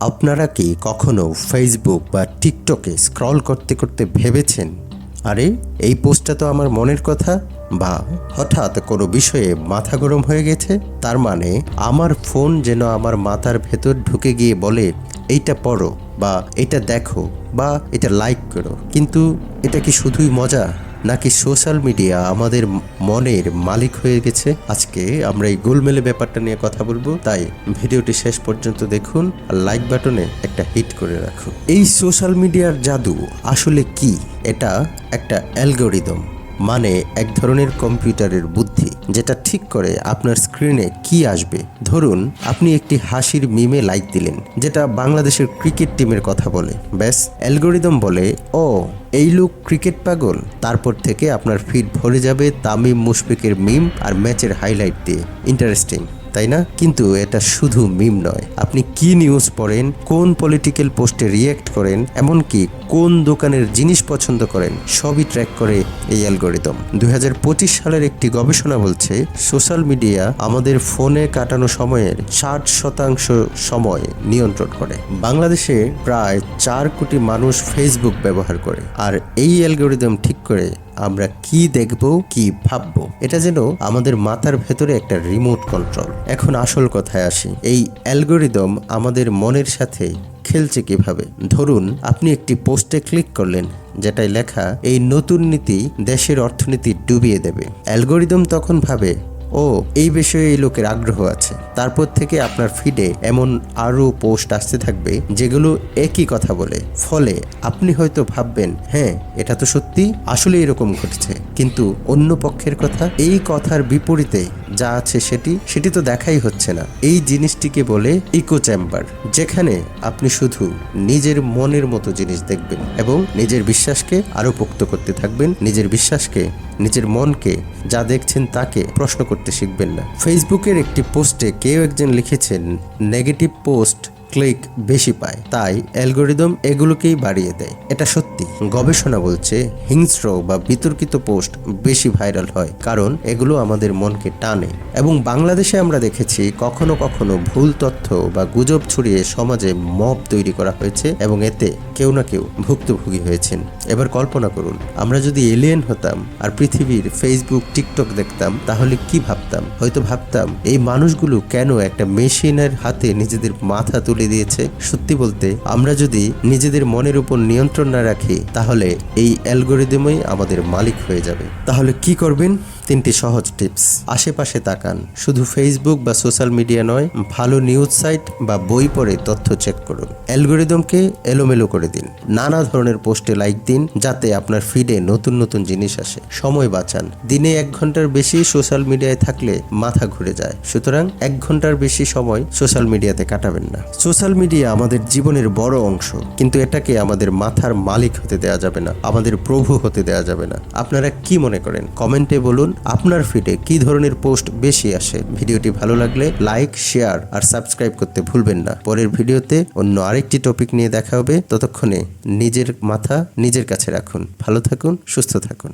আপনারা কি কখনো ফেসবুক বা টিকটকে স্ক্রল করতে করতে ভেবেছেন? আরে, এই পোস্টটা তো আমার মনের কথা বা হঠাৎ কোনো বিষয়ে মাথা গরম হয়ে গেছে। তার মানে আমার ফোন যেন আমার মাথার ভেতর ঢুকে গিয়ে বলে, এইটা পড়ো বা এটা দেখো বা এটা লাইক করো। কিন্তু এটা কি শুধুই মজা? নাকি সোশ্যাল মিডিয়া আমাদের মনের মালিক হয়ে গেছে? আজকে আমরা এই গোলমেলে ব্যাপারটা নিয়ে কথা বলব, তাই ভিডিওটি শেষ পর্যন্ত দেখুন আর লাইক বাটনে একটা হিট করে রাখুন। এই সোশ্যাল মিডিয়ার জাদু আসলে কি? এটা একটা অ্যালগোরিদম মানে এক ধরনের কম্পিউটারের বুদ্ধি। যেটা ঠিক করে আপনার স্ক্রিনে কি আসবে। ধরুন, আপনি একটি হাসির মিমে লাইক দিলেন, যেটা বাংলাদেশের ক্রিকেট টিমের কথা বলে। ব্যাস অ্যালগোরিদম বলে, ও, এই লোক ক্রিকেট পাগল। তারপর থেকে আপনার ফিড ভরে যাবে তামিম মুশফিকের মিম আর ম্যাচের হাইলাইট দিয়ে। ইন্টারেস্টিং তাই না? কিন্তু এটা শুধু মিম নয়। আপনি কি নিউজ পড়েন, কোন পলিটিক্যাল পোস্টে রিয়্যাক্ট করেন, এমনকি কোন দোকানের জিনিস পছন্দ করেন, সবই ট্র্যাক করে এই অ্যালগোরিদম। দুই সালের একটি গবেষণা বলছে, সোশ্যাল মিডিয়া আমাদের ফোনে কাটানো সময়ের ষাট শতাংশ সময় নিয়ন্ত্রণ করে। বাংলাদেশে প্রায় চার কোটি মানুষ ফেসবুক ব্যবহার করে। আর এই অ্যালগোরিদম ঠিক করে আমরা কি দেখব, কি ভাবব। এটা যেন আমাদের মাথার ভেতরে একটা রিমোট কন্ট্রোল এখন আসল কথায় আসি। এই অ্যালগোরিদম আমাদের মনের সাথে খেলছে কীভাবে? ধরুন, আপনি একটি পোস্টে ক্লিক করলেন যেটাই লেখা, এই নতুন নীতি দেশের অর্থনীতি ডুবিয়ে দেবে। অ্যালগোরিদম তখন ভাবে ও, এই বিষয়ে এই লোকের আগ্রহ আছে। তারপর থেকে আপনার ফিডে এমন আরও পোস্ট আসতে থাকবে, যেগুলো একই কথা বলে। ফলে আপনি হয়তো ভাববেন হ্যাঁ এটা তো সত্যি আসলে এরকম ঘটছে। কিন্তু অন্য পক্ষের কথা, এই কথার বিপরীতে যা আছে সেটি সেটি তো দেখাই হচ্ছে না। এই জিনিসটিকে বলে ইকো চ্যাম্বার যেখানে আপনি শুধু নিজের মনের মতো জিনিস দেখবেন এবং নিজের বিশ্বাসকে আরও পোক্ত করতে থাকবেন। নিজের বিশ্বাসকে, নিজের মনকে যা দেখছেন তাকে প্রশ্ন করতে শিখবেন না। ফেসবুকের একটি পোস্টে কেউ একজন লিখেছেন নেগেটিভ পোস্ট ক্লিক বেশি পায়। তাই অ্যালগোরিদম এগুলোকেই বাড়িয়ে দেয়। এটা সত্যি। গবেষণা বলছে হিংস্র বা বিতর্কিত পোস্ট বেশি ভাইরাল হয়, কারণ এগুলো আমাদের মনকে টানে। এবং বাংলাদেশে আমরা দেখেছি কখনো কখনো ভুল তথ্য বা গুজব ছড়িয়ে সমাজে মব তৈরি করা হয়েছে এবং এতে কেউ না কেউ ভুক্তভোগী হয়েছেন। এবার কল্পনা করুন, আমরা যদি এলিয়েন হতাম আর পৃথিবীর ফেসবুক, টিকটক দেখতাম, তাহলে কি ভাবতাম? হয়তো ভাবতাম, এই মানুষগুলো কেন একটা মেশিনের হাতে নিজেদের মাথা তুলে দিয়েছে, সত্যি বলতে, আমরা যদি নিজেদের মনের উপর নিয়ন্ত্রণ না রাখি, তাহলে এই অ্যালগোরিদমই আমাদের মালিক হয়ে যাবে। তাহলে কি করবেন? তিনটি সহজ টিপস। আশেপাশে তাকান। শুধু ফেসবুক বা সোশ্যাল মিডিয়া নয়, ভালো নিউজ সাইট বা বই পড়ে তথ্য চেক করুন। অ্যালগোরিদমকে এলোমেলো করে দিন। নানা ধরনের পোস্টে লাইক দিন, যাতে আপনার ফিডে নতুন নতুন জিনিস আসে। সময় বাঁচান। দিনে এক ঘণ্টার বেশি সোশ্যাল মিডিয়ায় থাকলে মাথা ঘুরে যায়। সুতরাং এক ঘণ্টার বেশি সময় সোশ্যাল মিডিয়াতে কাটাবেন না। সোশ্যাল মিডিয়া আমাদের জীবনের বড় অংশ। কিন্তু এটাকে আমাদের মাথার মালিক হতে দেওয়া যাবে না। আমাদের প্রভু হতে দেওয়া যাবে না। আপনারা কি মনে করেন? কমেন্টে বলুন। আপনার ফিডে কি ধরনের পোস্ট বেশি আসে? ভিডিওটি ভালো লাগলে লাইক শেয়ার আর সাবস্ক্রাইব করতে ভুলবেন না। পরের ভিডিওতে অন্য আরেকটি টপিক নিয়ে দেখা হবে। ততক্ষণে নিজের মাথা নিজের কাছে রাখুন। ভালো থাকুন, সুস্থ থাকুন।